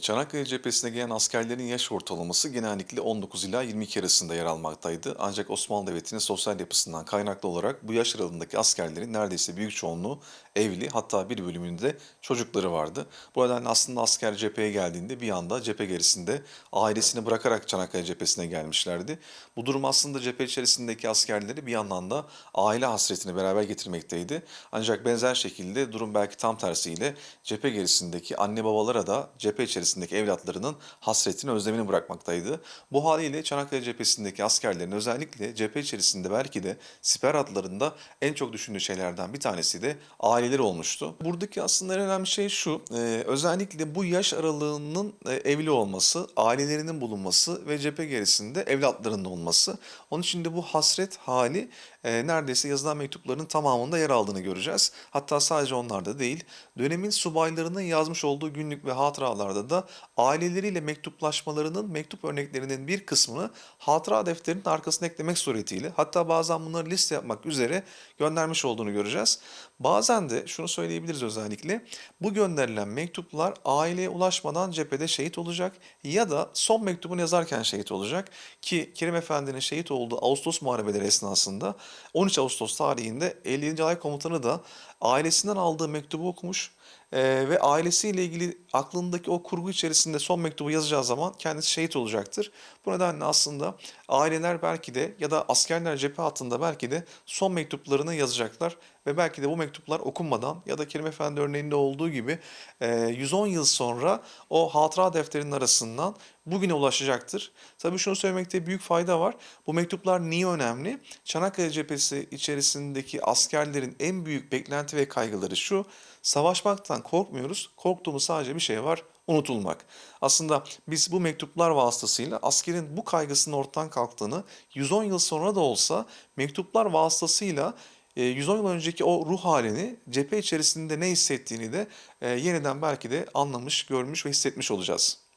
Çanakkale cephesine gelen askerlerin yaş ortalaması genellikle 19 ila 22 arasında yer almaktaydı. Ancak Osmanlı Devleti'nin sosyal yapısından kaynaklı olarak bu yaş aralığındaki askerlerin neredeyse büyük çoğunluğu evli hatta bir bölümünde çocukları vardı. Bu nedenle aslında asker cepheye geldiğinde bir anda cephe gerisinde ailesini bırakarak Çanakkale cephesine gelmişlerdi. Bu durum aslında cephe içerisindeki askerleri bir yandan da aile hasretini beraber getirmekteydi. Ancak benzer şekilde durum belki tam tersiyle cephe gerisindeki anne babalara da cephe içerisindeki evlatlarının hasretini, özlemini bırakmaktaydı. Bu haliyle Çanakkale cephesindeki askerlerin özellikle cephe içerisinde belki de siper hatlarında en çok düşündüğü şeylerden bir tanesi de aileleri olmuştu. Buradaki aslında en önemli şey şu, e, özellikle bu yaş aralığının e, evli olması, ailelerinin bulunması ve cephe gerisinde evlatlarının olması. Onun için de bu hasret hali e, neredeyse yazılan mektupların tamamında yer aldığını göreceğiz. Hatta sadece onlarda değil, dönemin subaylarının yazmış olduğu günlük ve hatıralarda da aileleriyle mektuplaşmalarının mektup örneklerinin bir kısmını hatıra defterinin arkasına eklemek suretiyle hatta bazen bunları liste yapmak üzere göndermiş olduğunu göreceğiz. Bazen de şunu söyleyebiliriz özellikle bu gönderilen mektuplar aileye ulaşmadan cephede şehit olacak ya da son mektubunu yazarken şehit olacak ki Kerim Efendi'nin şehit olduğu Ağustos Muharebeleri esnasında 13 Ağustos tarihinde 50. Alay Komutanı da ailesinden aldığı mektubu okumuş ee, ve ailesiyle ilgili aklındaki o kurgu içerisinde son mektubu yazacağı zaman kendisi şehit olacaktır. Bu nedenle aslında aileler belki de ya da askerler cephe hattında belki de son mektuplarını yazacaklar ve belki de bu mektuplar okunmadan ya da Kerim Efendi örneğinde olduğu gibi e, 110 yıl sonra o hatıra defterinin arasından bugüne ulaşacaktır. Tabii şunu söylemekte büyük fayda var. Bu mektuplar niye önemli? Çanakkale cephesi içerisindeki askerlerin en büyük beklenti ve kaygıları şu. Savaşmaktan korkmuyoruz. Korktuğumuz sadece bir şey var. Unutulmak. Aslında biz bu mektuplar vasıtasıyla askerin bu kaygısının ortadan kalktığını 110 yıl sonra da olsa mektuplar vasıtasıyla e, 110 yıl önceki o ruh halini cephe içerisinde ne hissettiğini de e, yeniden belki de anlamış, görmüş ve hissetmiş olacağız.